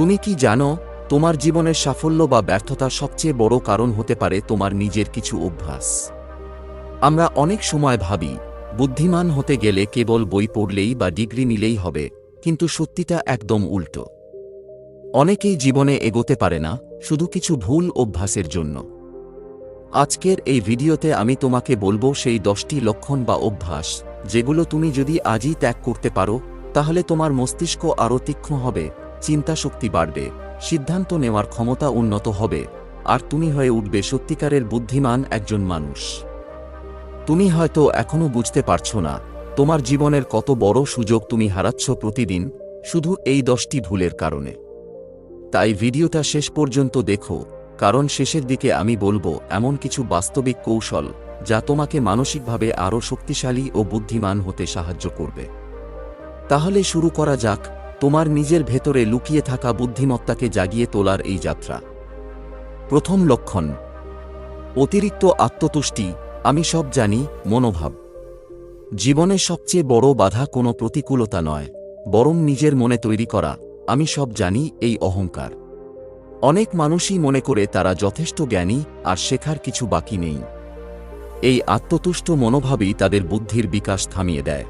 তুমি কি জানো, তোমার জীবনের সাফল্য বা ব্যর্থতার সবচেয়ে বড় কারণ হতে পারে তোমার নিজের কিছু অভ্যাস। আমরা অনেক সময় ভাবি, বুদ্ধিমান হতে গেলে কেবল বই পড়লেই বা ডিগ্রি নিলেই হবে, কিন্তু সত্যিটা একদম উল্টো। অনেকেই জীবনে এগোতে পারে না, শুধু কিছু ভুল অভ্যাসের জন্য। আজকের এই ভিডিওতে আমি তোমাকে বলব সেই দশটি লক্ষণ বা অভ্যাস, যেগুলো তুমি যদি আজই ত্যাগ করতে পারো, তাহলে তোমার মস্তিষ্ক আরও তীক্ষ্ণ হবে চিন্তাশক্তি বাড়বে, সিদ্ধান্ত নেওয়ার ক্ষমতা উন্নত হবে, আর তুমি হয়ে উঠবে সত্যিকারের বুদ্ধিমান একজন মানুষ। তুমি হয়তো এখনও বুঝতে পারছ না, তোমার জীবনের কত বড় সুযোগ তুমি হারাচ্ছ প্রতিদিন, শুধু এই দশটি ভুলের কারণে। তাই ভিডিওটা শেষ পর্যন্ত দেখো, কারণ শেষের দিকে আমি বলব, এমন কিছু বাস্তবিক কৌশল, যা তোমাকে মানসিকভাবে আরও শক্তিশালী ও বুদ্ধিমান হতে সাহায্য করবে। তাহলে শুরু করা যাক তোমার নিজের ভেতরে লুকিয়ে থাকা বুদ্ধিমত্তাকে জাগিয়ে তোলার এই যাত্রা। প্রথম লক্ষণ, অতিরিক্ত আত্মতুষ্টি, আমি সব জানি, মনোভাব। জীবনের সবচেয়ে বড় বাধা কোনো প্রতিকূলতা নয়, বরং নিজের মনে তৈরি করা, আমি সব জানি, এই অহংকার। অনেক মানুষই মনে করে তারা যথেষ্ট জ্ঞানী, আর শেখার কিছু বাকি নেই। এই আত্মতুষ্ট মনোভাবই তাদের বুদ্ধির বিকাশ থামিয়ে দেয়।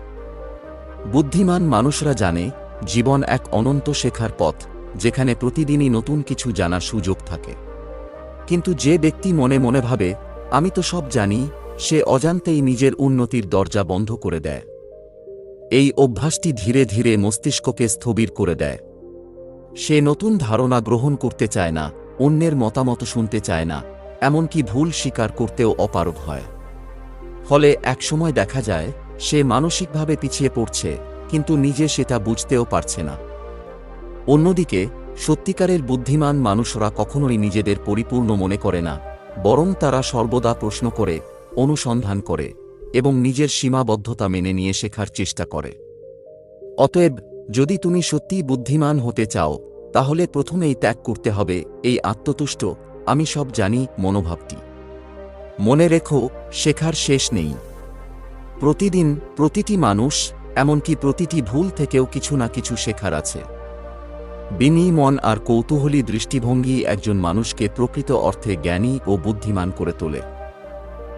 বুদ্ধিমান মানুষরা জানে জীবন এক অনন্ত শেখার পথ, যেখানে প্রতিদিনই নতুন কিছু জানার সুযোগ থাকে। কিন্তু যে ব্যক্তি মনে মনে ভাবে, আমি তো সব জানি সে অজান্তেই নিজের উন্নতির দরজা বন্ধ করে দেয়। এই অভ্যাসটি ধীরে ধীরে মস্তিষ্ককে স্থবির করে দেয়। সে নতুন ধারণা গ্রহণ করতে চায় না, অন্যের মতামত শুনতে চায় না, এমনকি ভুল স্বীকার করতেও অপারগ হয়। ফলে একসময় দেখা যায়, সে মানসিকভাবে পিছিয়ে পড়ছে। কিন্তু নিজে সেটা বুঝতেও পারছে না। অন্যদিকে, সত্যিকারের বুদ্ধিমান মানুষরা কখনোই নিজেদের পরিপূর্ণ মনে করে না, বরং তারা সর্বদা প্রশ্ন করে, অনুসন্ধান করে, এবং নিজের সীমাবদ্ধতা মেনে নিয়ে শেখার চেষ্টা করে। অতএব, যদি তুমি সত্যিই বুদ্ধিমান হতে চাও, তাহলে প্রথমেই ত্যাগ করতে হবে, এই আত্মতুষ্ট, আমি সব জানি, মনোভাবটি। মনে রেখো, শেখার শেষ নেই। প্রতিদিন প্রতিটি মানুষ এমনকি প্রতিটি ভুল থেকেও কিছু না কিছু শেখার আছে। বিনি, মন আর কৌতূহলী দৃষ্টিভঙ্গি একজন মানুষকে প্রকৃত অর্থে জ্ঞানী ও বুদ্ধিমান করে তোলে।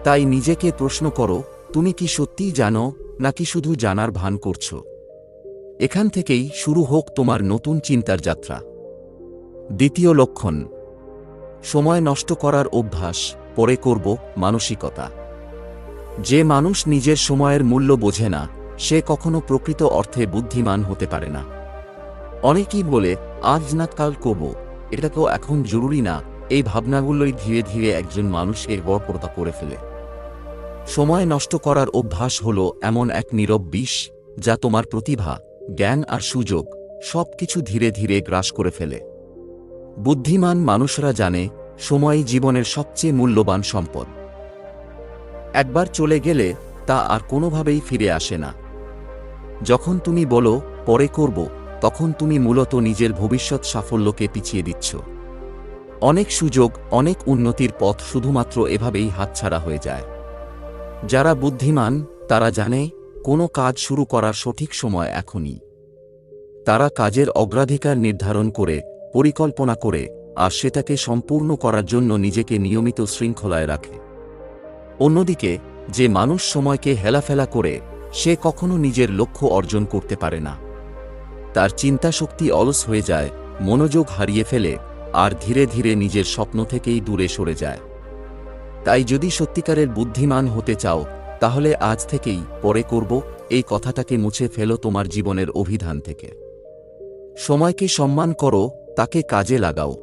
তাই নিজেকে প্রশ্ন করো, তুমি কি সত্যিই জানো, নাকি শুধু জানার ভান করছ? এখান থেকেই শুরু হোক তোমার নতুন চিন্তার যাত্রা। দ্বিতীয় লক্ষণ, সময় নষ্ট করার অভ্যাস, পরে করব মানসিকতা। যে মানুষ নিজের সময়ের মূল্য বোঝে না সে কখনো প্রকৃত অর্থে বুদ্ধিমান হতে পারে না। অনেকেই বলে, আজ না কাল করব। এটা তো এখন জরুরি না, এই ভাবনাগুলোই ধীরে ধীরে একজন মানুষের বরপরতা করে ফেলে। সময় নষ্ট করার অভ্যাস হল এমন এক নীরব বিষ, যা তোমার প্রতিভা, জ্ঞান আর সুযোগ সব কিছু ধীরে ধীরে গ্রাস করে ফেলে। বুদ্ধিমান মানুষরা জানে সময়ই জীবনের সবচেয়ে মূল্যবান সম্পদ। একবার চলে গেলে তা আর কোনোভাবেই ফিরে আসে না। যখন তুমি বলো, পরে করব, তখন তুমি মূলত নিজের ভবিষ্যৎ সাফল্যকে পিছিয়ে দিচ্ছ। অনেক সুযোগ, অনেক উন্নতির পথ শুধুমাত্র এভাবেই হাতছাড়া হয়ে যায়। যারা বুদ্ধিমান, তারা জানে, কোনো কাজ শুরু করার সঠিক সময় এখনই। তারা কাজের অগ্রাধিকার নির্ধারণ করে, পরিকল্পনা করে, আর সেটাকে সম্পূর্ণ করার জন্য নিজেকে নিয়মিত শৃঙ্খলায় রাখে। অন্যদিকে, যে মানুষ সময়কে হেলাফেলা করে সে কখনো নিজের লক্ষ্য অর্জন করতে পারে না। তার চিন্তাশক্তি অলস হয়ে যায়, মনোযোগ হারিয়ে ফেলে, আর ধীরে ধীরে নিজের স্বপ্ন থেকেই দূরে সরে যায়। তাই যদি সত্যিকারের বুদ্ধিমান হতে চাও, তাহলে আজ থেকেই পরে করব, এই কথাটাকে মুছে ফেলো তোমার জীবনের অভিধান থেকে। সময়কে সম্মান করো, তাকে কাজে লাগাও।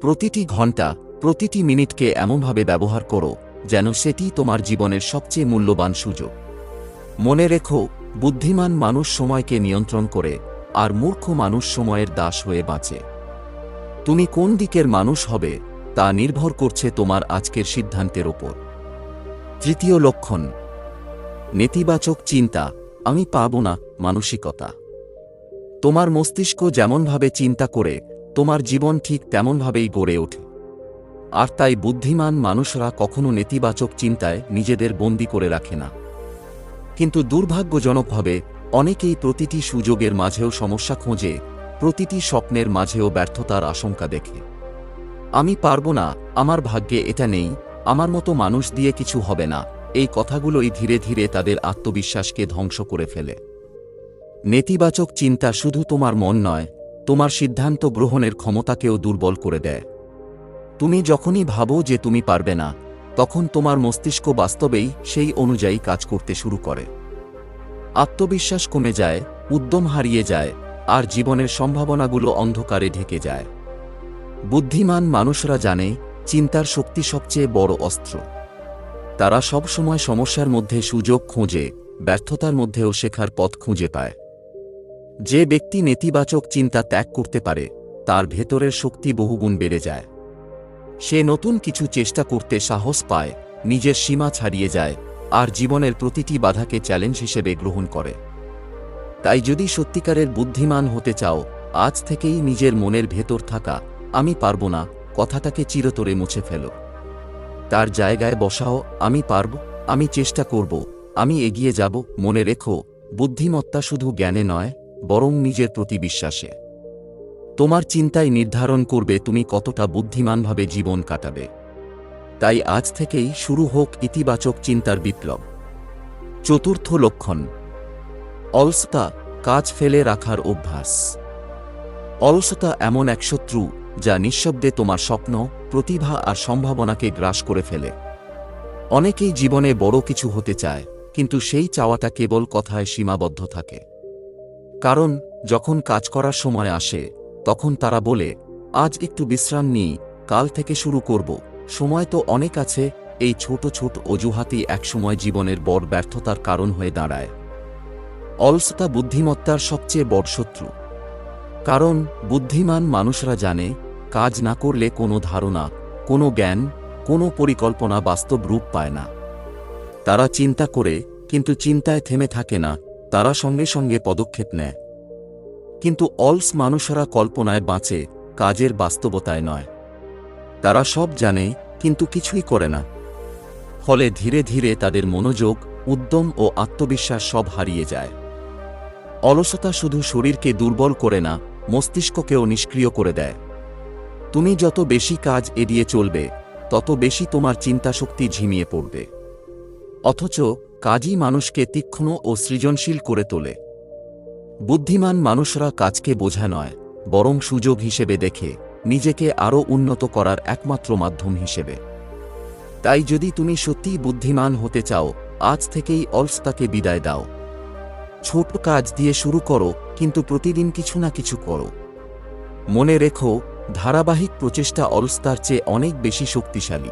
প্রতিটি ঘণ্টা, প্রতিটি মিনিটকে এমনভাবে ব্যবহার করো, যেন সেটি তোমার জীবনের সবচেয়ে মূল্যবান সুযোগ। মনে রেখো, বুদ্ধিমান মানুষ সময়কে নিয়ন্ত্রণ করে, আর মূর্খ মানুষ সময়ের দাস হয়ে বাঁচে। তুমি কোন দিকের মানুষ হবে, তা নির্ভর করছে তোমার আজকের সিদ্ধান্তের ওপর। তৃতীয় লক্ষণ, নেতিবাচক চিন্তা, আমি পাব না, মানসিকতা। তোমার মস্তিষ্ক যেমনভাবে চিন্তা করে, তোমার জীবন ঠিক তেমনভাবেই গড়ে ওঠে। আর তাই বুদ্ধিমান মানুষরা কখনো নেতিবাচক চিন্তায় নিজেদের বন্দি করে রাখে না। কিন্তু দুর্ভাগ্যজনকভাবে অনেকেই প্রতিটি সুযোগের মাঝেও সমস্যা খোঁজে, প্রতিটি স্বপ্নের মাঝেও ব্যর্থতার আশঙ্কা দেখে। আমি পারব না, আমার ভাগ্যে এটা নেই, আমার মতো মানুষ দিয়ে কিছু হবে না, এই কথাগুলোই ধীরে ধীরে তাদের আত্মবিশ্বাসকে ধ্বংস করে ফেলে। নেতিবাচক চিন্তা শুধু তোমার মন নয়, তোমার সিদ্ধান্ত গ্রহণের ক্ষমতাকেও দুর্বল করে দেয়। তুমি যখনই ভাবো যে তুমি পারবে না তখন তোমার মস্তিষ্ক বাস্তবেই সেই অনুযায়ী কাজ করতে শুরু করে। আত্মবিশ্বাস কমে যায়, উদ্যম হারিয়ে যায়, আর জীবনের সম্ভাবনাগুলো অন্ধকারে ঢেকে যায়। বুদ্ধিমান মানুষরা জানে, চিন্তার শক্তি সবচেয়ে বড় অস্ত্র। তারা সব সময় সমস্যার মধ্যে সুযোগ খোঁজে, ব্যর্থতার মধ্যেও শেখার পথ খুঁজে পায়। যে ব্যক্তি নেতিবাচক চিন্তা ত্যাগ করতে পারে, তার ভেতরের শক্তি বহুগুণ বেড়ে যায়। সে নতুন কিছু চেষ্টা করতে সাহস পায়, নিজের সীমা ছাড়িয়ে যায়, আর জীবনের প্রতিটি বাধাকে চ্যালেঞ্জ হিসেবে গ্রহণ করে। তাই যদি সত্যিকারের বুদ্ধিমান হতে চাও, আজ থেকেই নিজের মনের ভেতর থাকা, আমি পারব না কথাটাকে চিরতরে মুছে ফেলো। তার জায়গায় বসাও, আমি পারব, আমি চেষ্টা করব, আমি এগিয়ে যাব মনে রেখো, বুদ্ধিমত্তা শুধু জ্ঞানে নয়, বরং নিজের প্রতি বিশ্বাসে। তোমার চিন্তাই নির্ধারণ করবে তুমি কতটা বুদ্ধিমানভাবে জীবন কাটাবে। তাই আজ থেকেই শুরু হোক ইতিবাচক চিন্তার বিপ্লব। চতুর্থ লক্ষণ, অলসতা, কাজ ফেলে রাখার অভ্যাস। অলসতা এমন এক শত্রু যা নিঃশব্দে তোমার স্বপ্ন, প্রতিভা আর সম্ভাবনাকে গ্রাস করে ফেলে। অনেকেই জীবনে বড় কিছু হতে চায়, কিন্তু সেই চাওয়াটা কেবল কথায় সীমাবদ্ধ থাকে। কারণ যখন কাজ করার সময় আসে তখন তারা বলে, আজ একটু বিশ্রাম নিই, কাল থেকে শুরু করব। সময় তো অনেক আছে, এই ছোট ছোট অজুহাতই একসময় জীবনের বড় ব্যর্থতার কারণ হয়ে দাঁড়ায়। অলসতা বুদ্ধিমত্তার সবচেয়ে বড় শত্রু। কারণ, বুদ্ধিমান মানুষরা জানে, কাজ না করলে কোনো ধারণা, কোনো জ্ঞান, কোনো পরিকল্পনা বাস্তব রূপ পায় না। তারা চিন্তা করে, কিন্তু চিন্তায় থেমে থাকে না, তারা সঙ্গে সঙ্গে পদক্ষেপ নেয়। কিন্তু অলস মানুষেরা কল্পনায় বাঁচে, কাজের বাস্তবতায় নয়। তারা সব জানে, কিন্তু কিছুই করে না। ফলে ধীরে ধীরে তাদের মনোযোগ, উদ্যম ও আত্মবিশ্বাস সব হারিয়ে যায়। অলসতা শুধু শরীরকে দুর্বল করে না, মস্তিষ্ককেও নিষ্ক্রিয় করে দেয়। তুমি যত বেশি কাজ এড়িয়ে চলবে, তত বেশি তোমার চিন্তাশক্তি ঝিমিয়ে পড়বে। অথচ কাজই মানুষকে তীক্ষ্ণ ও সৃজনশীল করে তোলে। বুদ্ধিমান মানুষরা কাজকে বোঝা নয়, বরং সুযোগ হিসেবে দেখে, নিজেকে আরও উন্নত করার একমাত্র মাধ্যম হিসেবে। তাই যদি তুমি সত্যিই বুদ্ধিমান হতে চাও, আজ থেকেই অলসতাকে বিদায় দাও। ছোট কাজ দিয়ে শুরু করো, কিন্তু প্রতিদিন কিছু না কিছু করো। মনে রেখো, ধারাবাহিক প্রচেষ্টা অলস্তার চেয়ে অনেক বেশি শক্তিশালী।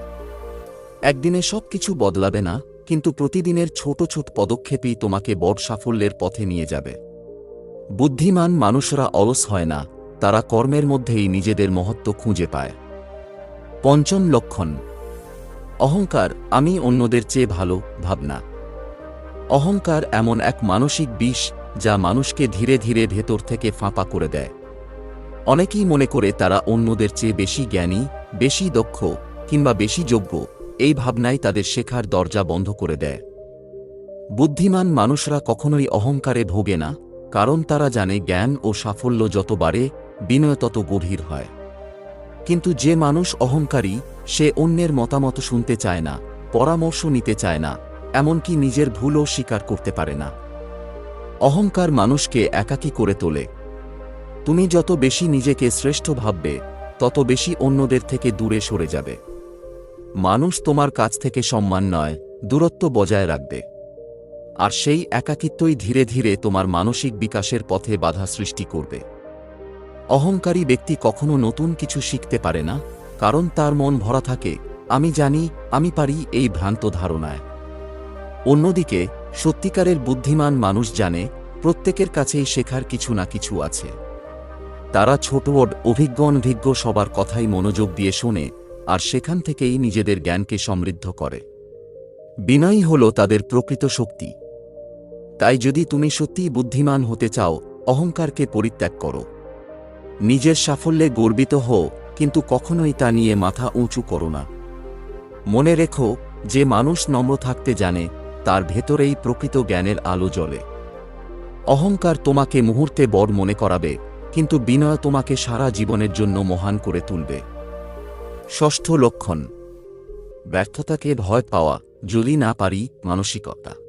একদিনে সব কিছু বদলাবে না, কিন্তু প্রতিদিনের ছোট ছোট পদক্ষেপই তোমাকে বড় সাফল্যের পথে নিয়ে যাবে। বুদ্ধিমান মানুষরা অলস হয় না, তারা কর্মের মধ্যেই নিজেদের মহত্ব খুঁজে পায়। পঞ্চম লক্ষণ, অহংকার আমি অন্যদের চেয়ে ভালো, ভাবনা। অহংকার এমন এক মানসিক বিষ যা মানুষকে ধীরে ধীরে ভেতর থেকে ফাঁপা করে দেয়। অনেকেই মনে করে তারা অন্যদের চেয়ে বেশি জ্ঞানী, বেশি দক্ষ কিংবা বেশি যোগ্য, এই ভাবনাই তাদের শেখার দরজা বন্ধ করে দেয়। বুদ্ধিমান মানুষরা কখনোই অহংকারে ভোগে না কারণ তারা জানে জ্ঞান ও সাফল্য যত বাড়ে, বিনয় তত গভীর হয়। কিন্তু যে মানুষ অহংকারী, সে অন্যের মতামত শুনতে চায় না, পরামর্শ নিতে চায় না, এমনকি নিজের ভুলও স্বীকার করতে পারে না। অহংকার মানুষকে একাকী করে তোলে। তুমি যত বেশি নিজেকে শ্রেষ্ঠ ভাববে, তত বেশি অন্যদের থেকে দূরে সরে যাবে। মানুষ তোমার কাছ থেকে সম্মান নয়, দূরত্ব বজায় রাখবে। আর সেই একাকিত্বই ধীরে ধীরে তোমার মানসিক বিকাশের পথে বাধা সৃষ্টি করবে। অহংকারী ব্যক্তি কখনো নতুন কিছু শিখতে পারে না, কারণ তার মন ভরা থাকে, আমি জানি, আমি পারি এই ভ্রান্ত ধারণায়। অন্যদিকে, সত্যিকারের বুদ্ধিমান মানুষ জানে, প্রত্যেকের কাছেই শেখার কিছু না কিছু আছে। তারা ছোট ওড অভিজ্ঞ অনভিজ্ঞ সবার কথাই মনোযোগ দিয়ে শোনে, আর সেখান থেকেই নিজেদের জ্ঞানকে সমৃদ্ধ করে। বিনয়ী হল তাদের প্রকৃত শক্তি। তাই যদি তুমি সত্যিই বুদ্ধিমান হতে চাও, অহংকারকে পরিত্যাগ করো। নিজের সাফল্যে গর্বিত হও, কিন্তু কখনোই তা নিয়ে মাথা উঁচু করো না। মনে রেখো, যে মানুষ নম্র থাকতে জানে, তার ভেতরেই প্রকৃত জ্ঞানের আলো জ্বলে। অহংকার তোমাকে মুহূর্তে বড় মনে করাবে, কিন্তু বিনয় তোমাকে সারা জীবনের জন্য মহান করে তুলবে। ষষ্ঠ লক্ষণ। ব্যর্থতাকে ভয় পাওয়া, যদি না পারি মানসিকতা।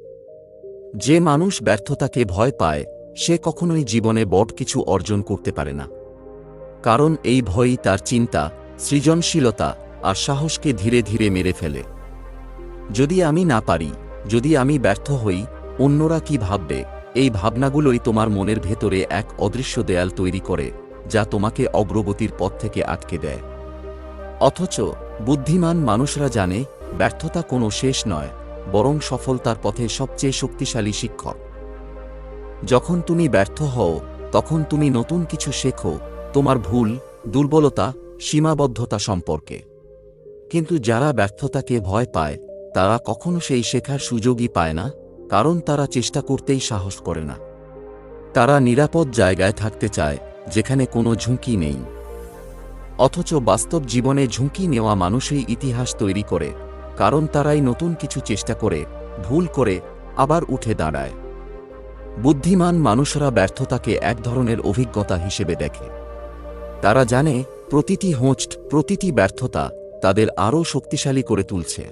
যে মানুষ ব্যর্থতাকে ভয় পায়, সে কখনোই জীবনে বড় কিছু অর্জন করতে পারে না। কারণ এই ভয়ই তার চিন্তা, সৃজনশীলতা আর সাহসকে ধীরে ধীরে মেরে ফেলে। যদি আমি না পারি, যদি আমি ব্যর্থ হই, অন্যরা কি ভাববে? এই ভাবনাগুলোই তোমার মনের ভেতরে এক অদৃশ্য দেয়াল তৈরি করে, যা তোমাকে অগ্রগতির পথ থেকে আটকে দেয়। অথচ, বুদ্ধিমান মানুষরা জানে, ব্যর্থতা কোনো শেষ নয়। বরং সফলতার পথে সবচেয়ে শক্তিশালী শিক্ষক। যখন তুমি ব্যর্থ হও, তখন তুমি নতুন কিছু শেখো, তোমার ভুল, দুর্বলতা, সীমাবদ্ধতা সম্পর্কে। কিন্তু যারা ব্যর্থতাকে ভয় পায়, তারা কখনো সেই শেখার সুযোগই পায় না, কারণ তারা চেষ্টা করতেই সাহস করে না। তারা নিরাপদ জায়গায় থাকতে চায়, যেখানে কোনো ঝুঁকি নেই। অথচ বাস্তব জীবনে ঝুঁকি নেওয়া মানুষই ইতিহাস তৈরি করে কারণ তারাই নতুন কিছু চেষ্টা করে, ভুল করে, আবার উঠে দাঁড়ায়। বুদ্ধিমান মানুষরা ব্যর্থতাকে এক ধরনের অভিজ্ঞতা হিসেবে দেখে। তারা জানে, প্রতিটি হোঁচট, প্রতিটি ব্যর্থতা তাদের আরও শক্তিশালী করে তুলছে।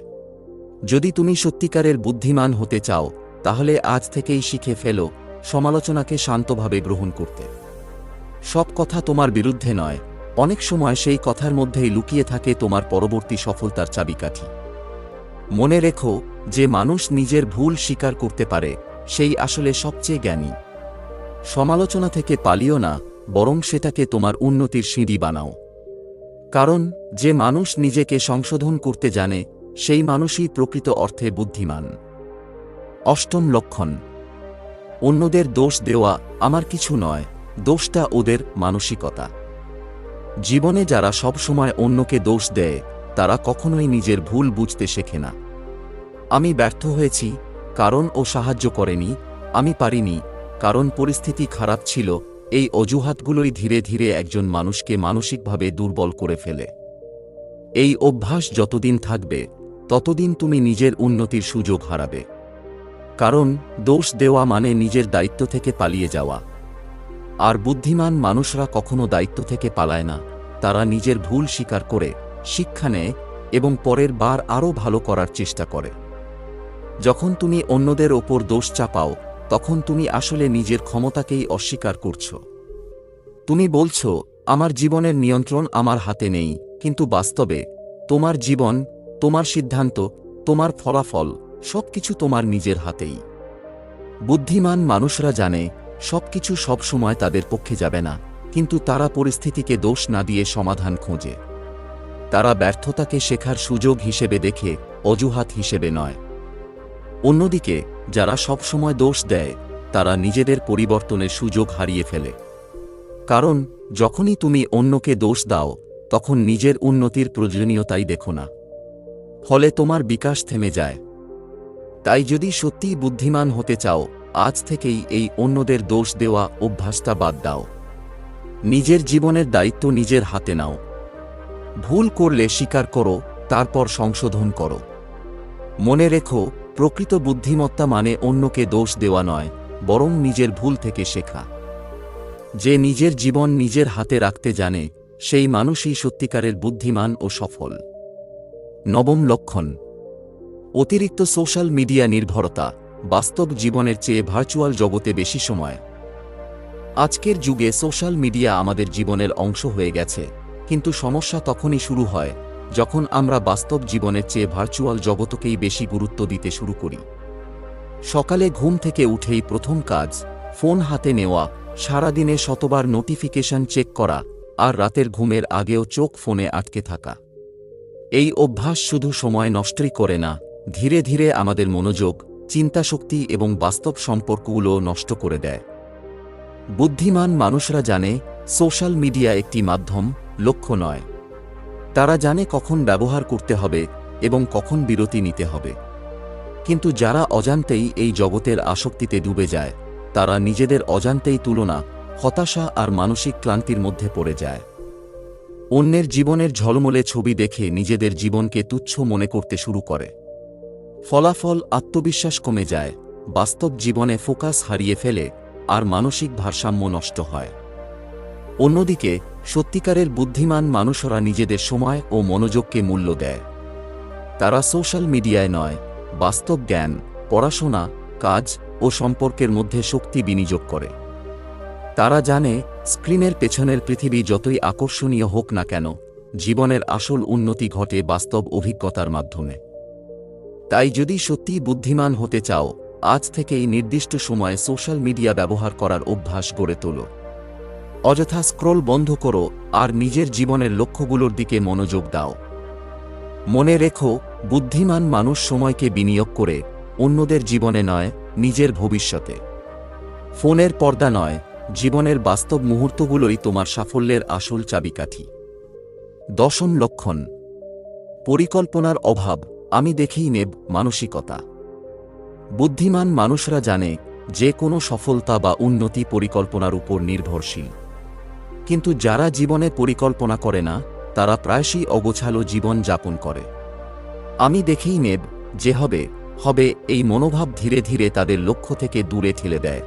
যদি তুমি সত্যিকারের বুদ্ধিমান হতে চাও, তাহলে আজ থেকেই শিখে ফেলো সমালোচনাকে শান্তভাবে গ্রহণ করতে। সব কথা তোমার বিরুদ্ধে নয়, অনেক সময় সেই কথার মধ্যেই লুকিয়ে থাকে তোমার পরবর্তী সফলতার চাবিকাঠি। মনে রেখো যে মানুষ নিজের ভুল স্বীকার করতে পারে, সেই আসলে সবচেয়ে জ্ঞানী। সমালোচনা থেকে পালিও না, বরং সেটাকে তোমার উন্নতির সিঁড়ি বানাও। কারণ, যে মানুষ নিজেকে সংশোধন করতে জানে, সেই মানুষই প্রকৃত অর্থে বুদ্ধিমান। অষ্টম লক্ষণ, অন্যদের দোষ দেওয়া আমার কিছু নয়, দোষটা ওদের মানসিকতা। জীবনে যারা সব সময় অন্যকে দোষ দেয় তারা কখনোই নিজের ভুল বুঝতে শেখে না। আমি ব্যর্থ হয়েছি, কারণ ও সাহায্য করেনি, আমি পারিনি, কারণ পরিস্থিতি খারাপ ছিল, এই অজুহাতগুলোই ধীরে ধীরে একজন মানুষকে মানসিকভাবে দুর্বল করে ফেলে। এই অভ্যাস যতদিন থাকবে, ততদিন তুমি নিজের উন্নতির সুযোগ হারাবে। কারণ, দোষ দেওয়া মানে নিজের দায়িত্ব থেকে পালিয়ে যাওয়া। আর বুদ্ধিমান মানুষরা কখনো দায়িত্ব থেকে পালায় না, তারা নিজের ভুল স্বীকার করে শিক্ষা নেয় এবং পরের বার আরও ভালো করার চেষ্টা করে। যখন তুমি অন্যদের ওপর দোষ চাপাও, তখন তুমি আসলে নিজের ক্ষমতাকেই অস্বীকার করছ। তুমি বলছ, আমার জীবনের নিয়ন্ত্রণ আমার হাতে নেই, কিন্তু বাস্তবে তোমার জীবন, তোমার সিদ্ধান্ত, তোমার ফলাফল, সবকিছু তোমার নিজের হাতেই। বুদ্ধিমান মানুষরা জানে, সবকিছু সবসময় তাদের পক্ষে যাবে না, কিন্তু তারা পরিস্থিতিকে দোষ না দিয়ে সমাধান খোঁজে। তারা ব্যর্থতাকে শেখার সুযোগ হিসেবে দেখে, অজুহাত হিসেবে নয়। অন্যদিকে, যারা সবসময় দোষ দেয়, তারা নিজেদের পরিবর্তনের সুযোগ হারিয়ে ফেলে। কারণ, যখনই তুমি অন্যকে দোষ দাও, তখন নিজের উন্নতির প্রয়োজনীয়তাই দেখো না। ফলে তোমার বিকাশ থেমে যায়। তাই যদি সত্যিই বুদ্ধিমান হতে চাও, আজ থেকেই এই অন্যদের দোষ দেওয়া অভ্যাসটা বাদ দাও। নিজের জীবনের দায়িত্ব নিজের হাতে নাও। ভুল করলে স্বীকার করো, তারপর সংশোধন করো। মনে রেখো, প্রকৃত বুদ্ধিমত্তা মানে অন্যকে দোষ দেওয়া নয়, বরং নিজের ভুল থেকে শেখা। যে নিজের জীবন নিজের হাতে রাখতে জানে, সেই মানুষই সত্যিকারের বুদ্ধিমান ও সফল। নবম লক্ষণ। অতিরিক্ত সোশ্যাল মিডিয়া নির্ভরতা, বাস্তব জীবনের চেয়ে ভার্চুয়াল জগতে বেশি সময়। আজকের যুগে সোশ্যাল মিডিয়া আমাদের জীবনের অংশ হয়ে গেছে। কিন্তু সমস্যা তখনই শুরু হয়, যখন আমরা বাস্তব জীবনের চেয়ে ভার্চুয়াল জগতকেই বেশি গুরুত্ব দিতে শুরু করি। সকালে ঘুম থেকে উঠেই প্রথম কাজ, ফোন হাতে নেওয়া, সারাদিনে শতবার নোটিফিকেশন চেক করা, আর রাতের ঘুমের আগেও চোখ ফোনে আটকে থাকা। এই অভ্যাস শুধু সময় নষ্টই করে না, ধীরে ধীরে আমাদের মনোযোগ, চিন্তাশক্তি এবং বাস্তব সম্পর্কগুলো নষ্ট করে দেয়। বুদ্ধিমান মানুষরা জানে সোশ্যাল মিডিয়া একটি মাধ্যম লক্ষ্য নয়। তারা জানে কখন ব্যবহার করতে হবে এবং কখন বিরতি নিতে হবে। কিন্তু যারা অজান্তেই এই জগতের আসক্তিতে ডুবে যায়, তারা নিজেদের অজান্তেই তুলনা, হতাশা আর মানসিক ক্লান্তির মধ্যে পড়ে যায়। অন্যের জীবনের ঝলমলে ছবি দেখে নিজেদের জীবনকে তুচ্ছ মনে করতে শুরু করে। ফলাফল আত্মবিশ্বাস কমে যায়, বাস্তব জীবনে ফোকাস হারিয়ে ফেলে, আর মানসিক ভারসাম্য নষ্ট হয়। অন্যদিকে, সত্যিকারের বুদ্ধিমান মানুষরা নিজেদের সময় ও মনোযোগকে মূল্য দেয়। তারা সোশ্যাল মিডিয়ায় নয়, বাস্তব জ্ঞান, পড়াশোনা, কাজ ও সম্পর্কের মধ্যে শক্তি বিনিয়োগ করে। তারা জানে, স্ক্রিনের পেছনের পৃথিবী যতই আকর্ষণীয় হোক না কেন, জীবনের আসল উন্নতি ঘটে বাস্তব অভিজ্ঞতার মাধ্যমে। তাই যদি সত্যিই বুদ্ধিমান হতে চাও, আজ থেকেই নির্দিষ্ট সময়ে সোশ্যাল মিডিয়া ব্যবহার করার অভ্যাস গড়ে তোলো। অযথা স্ক্রোল বন্ধ করো আর নিজের জীবনের লক্ষ্যগুলোর দিকে মনোযোগ দাও। মনে রেখো, বুদ্ধিমান মানুষ সময়কে বিনিয়োগ করে অন্যদের জীবনে নয়, নিজের ভবিষ্যতে। ফোনের পর্দা নয়, জীবনের বাস্তব মুহূর্তগুলোই তোমার সাফল্যের আসল চাবিকাঠি। দশম লক্ষণ, পরিকল্পনার অভাব। আমি দেখেই নেব মানসিকতা। বুদ্ধিমান মানুষরা জানে, যে কোনো সফলতা বা উন্নতি পরিকল্পনার উপর নির্ভরশীল। কিন্তু যারা জীবনে পরিকল্পনা করে না, তারা প্রায়শই অগোছালো জীবন যাপন করে। আমি দেখেই নেব যে হবে হবে এই মনোভাব ধীরে ধীরে তাদের লক্ষ্য থেকে দূরে ঠেলে দেয়।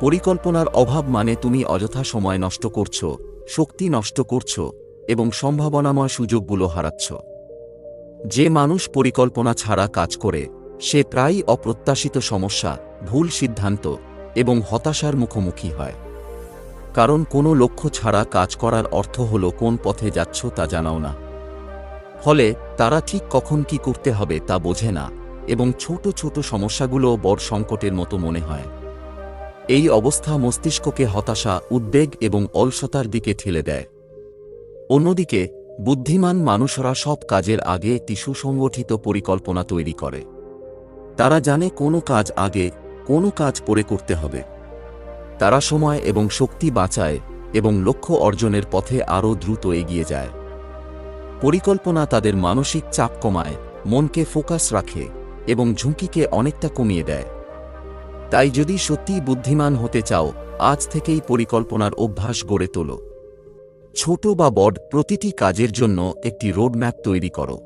পরিকল্পনার অভাব মানে তুমি অযথা সময় নষ্ট করছ, শক্তি নষ্ট করছ এবং সম্ভাবনাময় সুযোগগুলো হারাচ্ছ। যে মানুষ পরিকল্পনা ছাড়া কাজ করে, সে প্রায়ই অপ্রত্যাশিত সমস্যা, ভুল সিদ্ধান্ত এবং হতাশার মুখোমুখি হয়। কারণ কোনো লক্ষ্য ছাড়া কাজ করার অর্থ হল কোন পথে যাচ্ছ তা জানাও না। ফলে তারা ঠিক কখন কি করতে হবে তা বোঝে না এবং ছোট ছোট সমস্যাগুলো বড় সংকটের মতো মনে হয়। এই অবস্থা মস্তিষ্ককে হতাশা, উদ্বেগ এবং অলসতার দিকে ঠেলে দেয়। অন্যদিকে, বুদ্ধিমান মানুষরা সব কাজের আগে একটি সুসংগঠিত পরিকল্পনা তৈরি করে। তারা জানে কোনো কাজ আগে, কোনো কাজ পরে করতে হবে। তারা সময় এবং শক্তি বাঁচায় এবং লক্ষ্য অর্জনের পথে আরও দ্রুত এগিয়ে যায়। পরিকল্পনা তাদের মানসিক চাপ কমায়, মনকে ফোকাস রাখে এবং ঝুঁকিকে অনেকটা কমিয়ে দেয়। তাই যদি সত্যিই বুদ্ধিমান হতে চাও, আজ থেকেই পরিকল্পনার অভ্যাস গড়ে তোলো। ছোট বা বড় প্রতিটি কাজের জন্য একটি রোডম্যাপ তৈরি করো।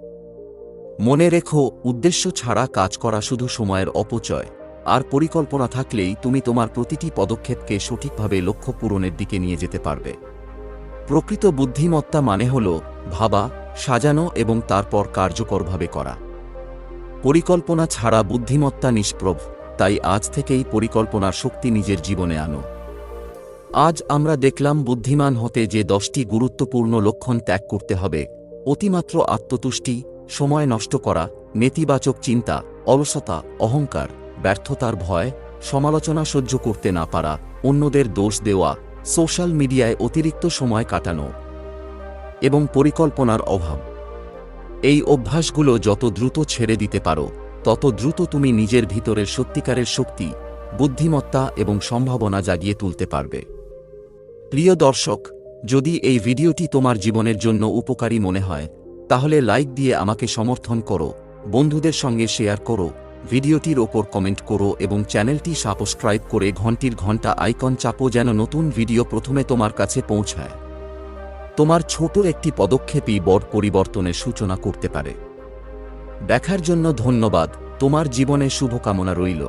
মনে রেখো, উদ্দেশ্য ছাড়া কাজ করা শুধু সময়ের অপচয় আর পরিকল্পনা থাকলেই তুমি তোমার প্রতিটি পদক্ষেপকে সঠিকভাবে লক্ষ্য পূরণের দিকে নিয়ে যেতে পারবে। প্রকৃত বুদ্ধিমত্তা মানে হল ভাবা, সাজানো এবং তারপর কার্যকরভাবে করা। পরিকল্পনা ছাড়া বুদ্ধিমত্তা নিষ্প্রভ, তাই আজ থেকেই পরিকল্পনার শক্তি নিজের জীবনে আনো। আজ আমরা দেখলাম বুদ্ধিমান হতে যে দশটি গুরুত্বপূর্ণ লক্ষণ ত্যাগ করতে হবে, অতিমাত্র আত্মতুষ্টি, সময় নষ্ট করা, নেতিবাচক চিন্তা, অলসতা, অহংকার। ব্যর্থতার ভয়, সমালোচনা সহ্য করতে না পারা, অন্যদের দোষ দেওয়া, সোশ্যাল মিডিয়ায় অতিরিক্ত সময় কাটানো এবং পরিকল্পনার অভাব। এই অভ্যাসগুলো যত দ্রুত ছেড়ে দিতে পারো, তত দ্রুত তুমি নিজের ভিতরের সত্যিকারের শক্তি, বুদ্ধিমত্তা এবং সম্ভাবনা জাগিয়ে তুলতে পারবে। প্রিয় দর্শক, যদি এই ভিডিওটি তোমার জীবনের জন্য উপকারী মনে হয়, তাহলে লাইক দিয়ে আমাকে সমর্থন করো, বন্ধুদের সঙ্গে শেয়ার করো ভিডিওটির ওপর কমেন্ট করো এবং চ্যানেলটি সাবস্ক্রাইব করে ঘন্টির ঘণ্টা আইকন চাপো যেন নতুন ভিডিও প্রথমে তোমার কাছে পৌঁছায়। তোমার ছোট একটি পদক্ষেপই বড় পরিবর্তনের সূচনা করতে পারে। দেখার জন্য ধন্যবাদ। তোমার জীবনে শুভকামনা রইল।